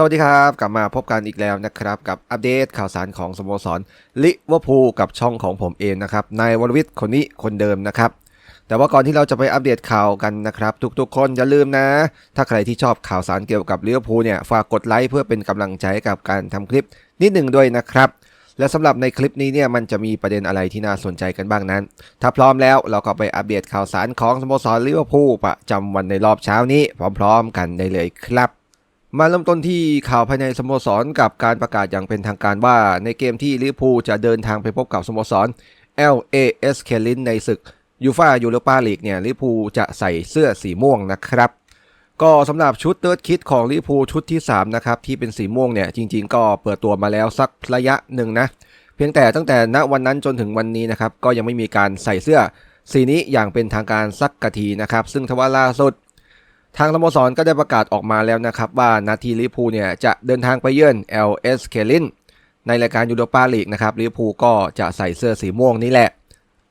สวัสดีครับ กลับมาพบกันอีกแล้วนะครับ กับอัปเดตข่าวสารของสโมสรลิเวอร์พูลกับช่องของผมเองนะครับนายวรวิทย์คนนี้คนเดิมนะครับ แต่ว่าก่อนที่เราจะไปอัปเดตข่าวกันนะครับ ทุกๆ คนอย่าลืมนะ ถ้าใครที่ชอบข่าวสารเกี่ยวกับลิเวอร์พูลเนี่ยฝากกดไลค์เพื่อเป็นกำลังใจกับการทำคลิปนิดหนึ่งด้วยนะครับ และสำหรับในคลิปนี้เนี่ยมันจะมีประเด็นอะไรที่น่าสนใจกันบ้างนั้น ถ้าพร้อมแล้วเราก็ไปอัปเดตข่าวสารของสโมสรลิเวอร์พูลประจำวันในรอบเช้านี้ พร้อม ๆ กันได้เลยครับ มาเริ่มต้นที่ข่าวภายในสโมสรกับการประกาศอย่างเป็นทางการว่า ในเกมที่ลิเวอร์พูลจะเดินทางไปพบกับสโมสร LAS เคลินในศึกยูฟ่ายูโรปาลีกเนี่ยลิเวอร์พูลจะใส่เสื้อสีม่วงนะครับ ก็สำหรับชุดเติร์ดคิดของลิเวอร์พูลชุดที่ 3 นะครับ ที่เป็นสีม่วงเนี่ยจริง ๆ ก็เปิดตัวมาแล้วสักระยะหนึ่งนะ เพียงแต่ตั้งแต่ณวันนั้นจนถึงวันนี้นะครับก็ยังไม่มีการใส่เสื้อสีนี้อย่างเป็นทางการสักกะทีนะครับ ซึ่งทว่าล่าสุด ทางสโมสรก็ได้ประกาศออกมาแล้วนะครับว่านาทีลิพูเนี่ยจะเดินทางไปเยือน LS เคลินในรายการยูโรปาลีกนะครับลิพูก็จะใส่เสื้อสีม่วงนี่แหละ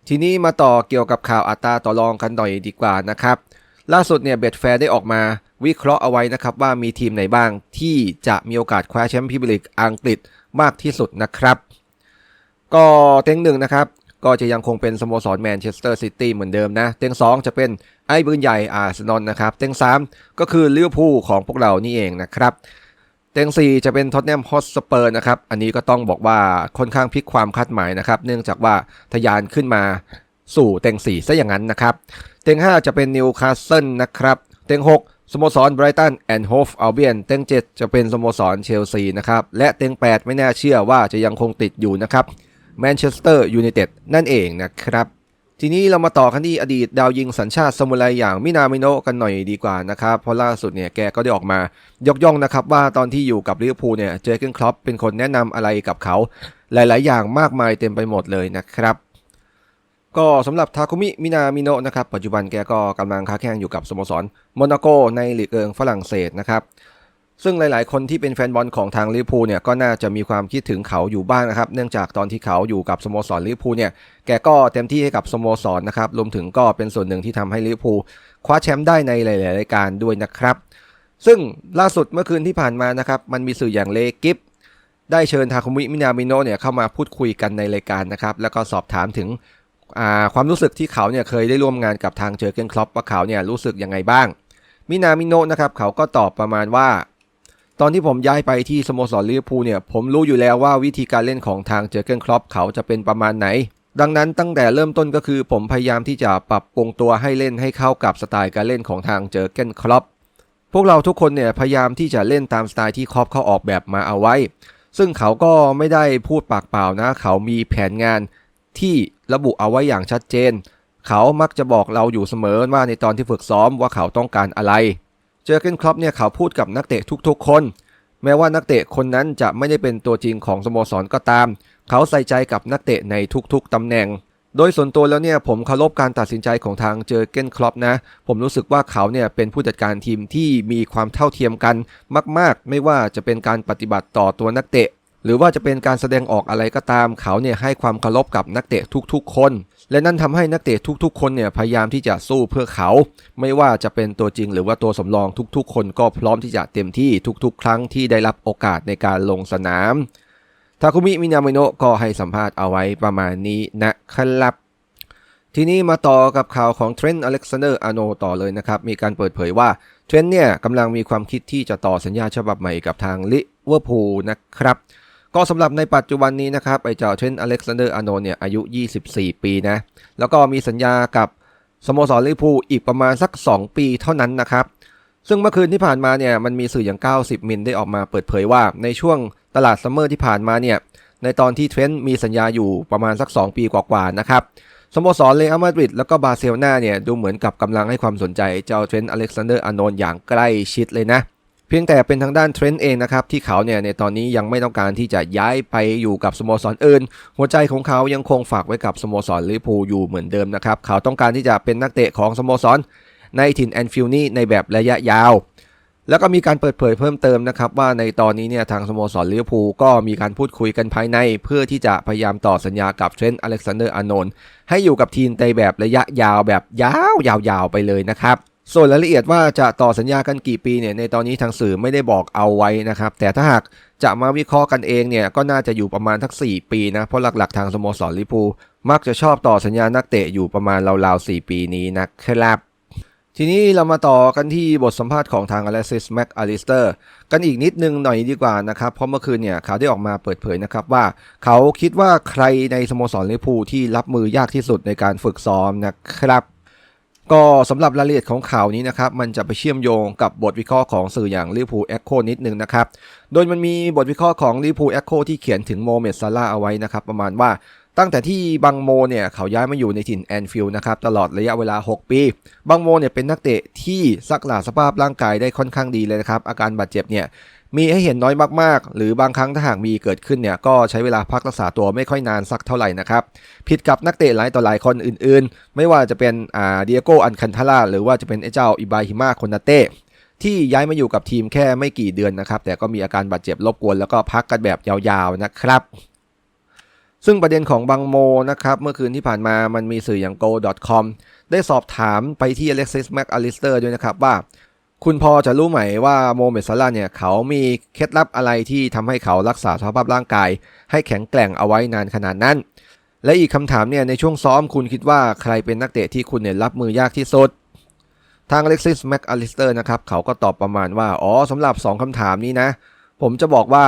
ทีนี้มาต่อเกี่ยวกับข่าวอัตราต่อรองกันหน่อยดีกว่านะครับล่าสุดเนี่ยเบดแฟร์ได้ออกมาวิเคราะห์เอาไว้นะครับว่ามีทีมไหนบ้างที่จะมีโอกาสคว้าแชมป์พรีเมียร์ลีกอังกฤษมากที่สุดนะครับ ก็เต็งหนึ่งนะครับ ก็จะยังคงเป็นสโมสรแมนเชสเตอร์ซิตี้เหมือนเดิมนะ เต็งสองจะเป็นไอ้บืนใหญ่อาร์เซนอลนะครับ เต็งสามก็คือลิเวอร์พูลของพวกเรานี่เองนะครับ เต็งสี่จะเป็นท็อตแนมฮอตสเปอร์นะครับ อันนี้ก็ต้องบอกว่าค่อนข้างพลิกความคาดหมายนะครับ เนื่องจากว่าทะยานขึ้นมาสู่เต็งสี่ซะอย่างนั้นนะครับ เต็งห้าจะเป็นนิวคาสเซิลนะครับ เต็งหกสโมสรไบรตันแอนด์โฮฟอัลเบียนเต็งเจ็ดจะเป็นสโมสรเชลซีนะครับ และเต็งแปดไม่น่าเชื่อว่าจะยังคงติดอยู่นะครับ แมนเชสเตอร์ยูไนเต็ดนั่นเองนะครับ ทีนี้เรามาต่อกันที่อดีตดาวยิงสัญชาติสมุไรอย่างมินามิโนะกันหน่อยดีกว่านะครับ เพราะล่าสุดเนี่ยแกก็ได้ออกมายกย่องนะครับว่าตอนที่อยู่กับลิเวอร์พูลเนี่ยเจอร์เกนครอปเป็นคนแนะนำอะไรกับเขา หลาย ๆ อย่างมากมายเต็มไปหมดเลยนะครับก็สำหรับทาคุมิ มินามิโนะนะครับ ปัจจุบันแกก็กำลังค้าแข่งอยู่กับสโมสรโมนาโกในลีกเอิงฝรั่งเศสนะครับ ซึ่งหลาย ๆ คนที่เป็นแฟนบอลของทางลิเวอร์พูลเนี่ยก็น่าจะมีความคิดถึงเขาอยู่บ้างนะครับ เนื่องจากตอนที่เขาอยู่กับสโมสรลิเวอร์พูลเนี่ยแกก็เต็มที่ให้กับสโมสรนะครับรวมถึงก็เป็นส่วนหนึ่งที่ทำให้ลิเวอร์พูลคว้าแชมป์ได้ในหลาย ๆ รายการด้วยนะครับ ซึ่งล่าสุดเมื่อคืนที่ผ่านมานะครับมันมีสื่ออย่างเลกิฟได้เชิญทาคุมิมินามิโนเนี่ยเข้ามาพูดคุยกันในรายการนะครับแล้วก็สอบถามถึงความรู้สึกที่เขาเนี่ยเคยได้ร่วมงานกับทางเจอร์เกนคล็อปว่าเขาเนี่ยรู้สึกยังไงบ้างมินามิโนนะครับเขาก็ตอบประมาณว่า ตอนที่ผมย้ายไปที่สโมสรลิเวอร์พูลเนี่ยผมรู้อยู่แล้วว่าวิธีการเล่นของทางเจอเกนคล็อปเขาจะเป็นประมาณไหน ดังนั้นตั้งแต่เริ่มต้นก็คือผมพยายามที่จะปรับปรุงตัวให้เล่นให้เข้ากับสไตล์การเล่นของทางเจอเกนคล็อปพวกเราทุกคนเนี่ยพยายามที่จะเล่นตามสไตล์ที่คล็อปเขาออกแบบมาเอาไว้ ซึ่งเขาก็ไม่ได้พูดปากเปล่านะ เขามีแผนงานที่ระบุเอาไว้อย่างชัดเจน เขามักจะบอกเราอยู่เสมอว่าในตอนที่ฝึกซ้อมว่าเขาต้องการอะไร เจอเกนคล็อปเนี่ยเขาพูดกับนักเตะทุกๆคน แม้ว่านักเตะคนนั้นจะไม่ได้เป็นตัวจริงของสโมสรก็ตาม เขาใส่ใจกับนักเตะในทุกๆตำแหน่ง โดยส่วนตัวแล้วเนี่ยผมเคารพการตัดสินใจของทางเจอเกนคล็อปนะ ผมรู้สึกว่าเขาเนี่ยเป็นผู้จัดการทีมที่มีความเท่าเทียมกันมาก ๆ ไม่ว่าจะเป็นการปฏิบัติต่อตัวนักเตะ หรือว่าจะเป็นการแสดงออกอะไรก็ตาม เขาเนี่ยให้ความเคารพกับนักเตะทุกๆ คน และนั่นทำให้นักเตะทุกๆ คนเนี่ยพยายามที่จะสู้เพื่อเขา ไม่ว่าจะเป็นตัวจริงหรือว่าตัวสำรองทุกๆ คนก็พร้อมที่จะเต็มที่ทุกๆ ครั้งที่ได้รับโอกาสในการลงสนามทาคุมิมินามิโนะก็ให้สัมภาษณ์เอาไว้ประมาณนี้นะครับทีนี้มาต่อกับข่าวของเทรนต์อเล็กซานเดอร์อาโนต่อเลยนะครับ มีการเปิดเผยว่าเทรนต์เนี่ยกำลังมีความคิดที่จะต่อสัญญาฉบับใหม่กับทางลิเวอร์พูลนะครับ ก็สำหรับในปัจจุบันนี้นะครับไอ้เจ้าเทรนต์อเล็กซานเดอร์อาโนเนี่ยอายุ 24 ปีนะแล้วก็มีสัญญากับสโมสรลิเวอร์พูลอีกประมาณสัก 2 ปีเท่านั้นนะครับ ซึ่งเมื่อคืนที่ผ่านมาเนี่ยมันมีสื่ออย่าง 90 มิลได้ออกมาเปิดเผยว่าในช่วงตลาดซัมเมอร์ที่ผ่านมาเนี่ยในตอนที่เทรนต์มีสัญญาอยู่ประมาณสัก 2 ปีกว่าๆนะครับสโมสรเรอัลมาดริดแล้วก็บาร์เซโลนาเนี่ยดูเหมือนกับกำลังให้ความสนใจเจ้าเทรนต์อเล็กซานเดอร์อานนท์อย่างใกล้ชิดเลยนะ เพียงแต่เป็นทางด้านเทรนต์เองนะครับที่เขาเนี่ยในตอนนี้ยังไม่ต้องการที่จะย้ายไปอยู่กับสโมสรอื่น หัวใจของเขายังคงฝากไว้กับสโมสรลิเวอร์พูลอยู่เหมือนเดิมนะครับเขาต้องการที่จะเป็นนักเตะของสโมสรในถิ่นแอนฟิลนี่ในแบบระยะยาว แล้วก็มีการเปิดเผยเพิ่มเติมนะครับว่าในตอนนี้เนี่ยทางสโมสรลิเวอร์พูลก็มีการพูดคุยกันภายใน เพื่อที่จะพยายามต่อสัญญากับเทรนต์อเล็กซานเดอร์อานนท์ให้อยู่กับทีมในแบบระยะยาวแบบยาวยาวๆไปเลยนะครับ ส่วนรายละเอียดว่าจะต่อสัญญากันกี่ปีเนี่ยในตอนนี้ทางสื่อไม่ได้บอกเอาไว้นะครับ แต่ถ้าหากจะมาวิเคราะห์กันเองเนี่ยก็น่าจะอยู่ประมาณทัก 4 ปีนะ เพราะหลักๆทางสโมสรลิเวอร์พูมักจะชอบต่อสัญญานักเตะอยู่ประมาณราวๆ 4 ปีนี้นะครับทีนี้เรามาต่อกันที่บทสัมภาษณ์ของทางอ l ล x ซิสแม็กอลิสเตอร์กันอีกนิดนึงหน่อยดีกว่านะครับ เพราะเมื่อคืนเนี่ยข่าวได้ออกมาเปิดเผยนะครับว่า เขาคิดว่าใครในสโมสรลิเวอร์พูที่รับมือยากที่สุดในการฝึกซ้อมนะครับ ก็สำหรับรายละเอียดของข่าวนี้นะครับ มันจะไปเชื่อมโยงกับบทวิเคราะห์ของสื่ออย่างลิเวอร์พูลแอคโคนิดนึงนะครับ โดยมันมีบทวิเคราะห์ของลิเวอร์พูลแอคโคที่เขียนถึงโมเมดซาร่าเอาไว้นะครับ ประมาณว่าตั้งแต่ที่บังโมเนี่ยเขาย้ายมาอยู่ในถิ่นแอนฟิลด์นะครับตลอดระยะเวลา 6 ปี บังโมเนี่ยเป็นนักเตะที่ซักหลาสภาพร่างกายได้ค่อนข้างดีเลยนะครับ อาการบาดเจ็บเนี่ย มีให้เห็นน้อยมากๆ หรือบางครั้งถ้าหากมีเกิดขึ้นเนี่ยก็ใช้เวลาพักรักษาตัวไม่ค่อยนานสักเท่าไหร่นะครับ ผิดกับนักเตะหลายต่อหลายคนอื่นๆ ไม่ว่าจะเป็นอ่าเดียโกอันคันทาร่าหรือว่าจะเป็นไอ้เจ้าอิบาฮิมาคนาเต้ที่ย้ายมาอยู่กับทีมแค่ไม่กี่เดือนนะครับ แต่ก็มีอาการบาดเจ็บรบกวนแล้วก็พักกันแบบยาวๆนะครับ ซึ่งประเด็นของบังโมนะครับเมื่อคืนที่ผ่านมามันมีสื่ออย่าง go.com ได้สอบถามไปที่ Alexis McAllister ด้วยนะครับว่า คุณพอจะรู้ไหมว่าโมเมดซาร่าเนี่ยเขามีเคล็ดลับอะไรที่ทำให้เขารักษาสภาพร่างกาย ให้แข็งแกร่งเอาไว้นานขนาดนั้น และอีกคำถามเนี่ยในช่วงซ้อมคุณคิดว่าใครเป็นนักเตะที่คุณเนี่ยรับมือยากที่สุด ทาง Alexis McAllister นะครับเขาก็ตอบประมาณว่า อ๋อสำหรับ 2คำถามนี้นะ ผมจะบอกว่า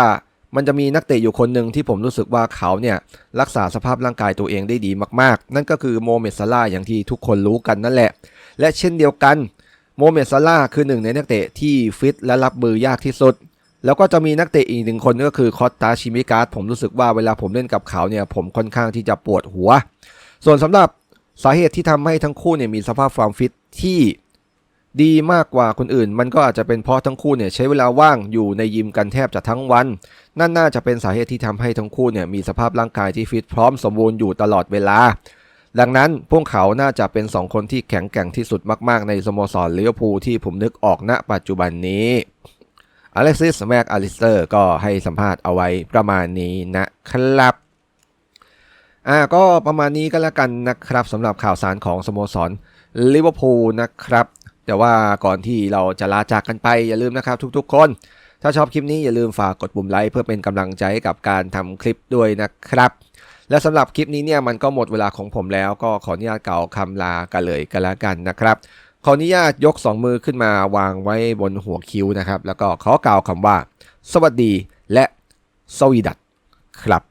มันจะมีนักเตะอยู่คนหนึ่งที่ผมรู้สึกว่าเขาเนี่ยรักษาสภาพร่างกายตัวเองได้ดีมากๆ นั่นก็คือโมเมดซาร่าอย่างที่ทุกคนรู้กันนั่นแหละ และเช่นเดียวกัน โมเมดซาร่าคือหนึ่งในนักเตะที่ฟิตและรับมือยากที่สุด แล้วก็จะมีนักเตะอีกหนึ่งคนก็คือคอตตาชิมิการ์ดผมรู้สึกว่าเวลาผมเล่นกับเขาเนี่ยผมค่อนข้างที่จะปวดหัว ส่วนสำหรับสาเหตุที่ทำให้ทั้งคู่เนี่ยมีสภาพความฟิตที่ดีมากกว่าคนอื่น มันก็อาจจะเป็นเพราะทั้งคู่เนี่ยใช้เวลาว่างอยู่ในยิมกันแทบจะทั้งวัน นั่นน่าจะเป็นสาเหตุที่ทำให้ทั้งคู่เนี่ยมีสภาพร่างกายที่ฟิตพร้อมสมบูรณ์อยู่ตลอดเวลา ดังนั้นพวกเขาน่าจะเป็น 2 คนที่แข็งแกร่งที่สุดมากๆ ในสโมสรลิเวอร์พูลที่ผมนึกออกณปัจจุบันนี้อเล็กซิสแม็กอลิสเตอร์ก็ให้สัมภาษณ์เอาไว้ประมาณนี้นะครับอ่าก็ประมาณนี้ก็แล้วกันนะครับสำหรับข่าวสารของสโมสรลิเวอร์พูลนะครับ แต่ว่าก่อนที่เราจะลาจากกันไปอย่าลืมนะครับทุกๆ คน ถ้าชอบคลิปนี้อย่าลืมฝากกดปุ่มไลค์เพื่อเป็นกำลังใจให้กับการทำคลิปด้วยนะครับ และสำหรับคลิปนี้เนี่ยมันก็หมดเวลาของผมแล้วก็ขออนุญาตเกล่าวคำลากันเลยกันแล้วกันนะครับ ขออนุญาตยก 2 มือขึ้นมาวางไว้บนหัวคิ้วนะครับ แล้วก็ขอกล่าวคำว่า สวัสดีและสวีดัตครับ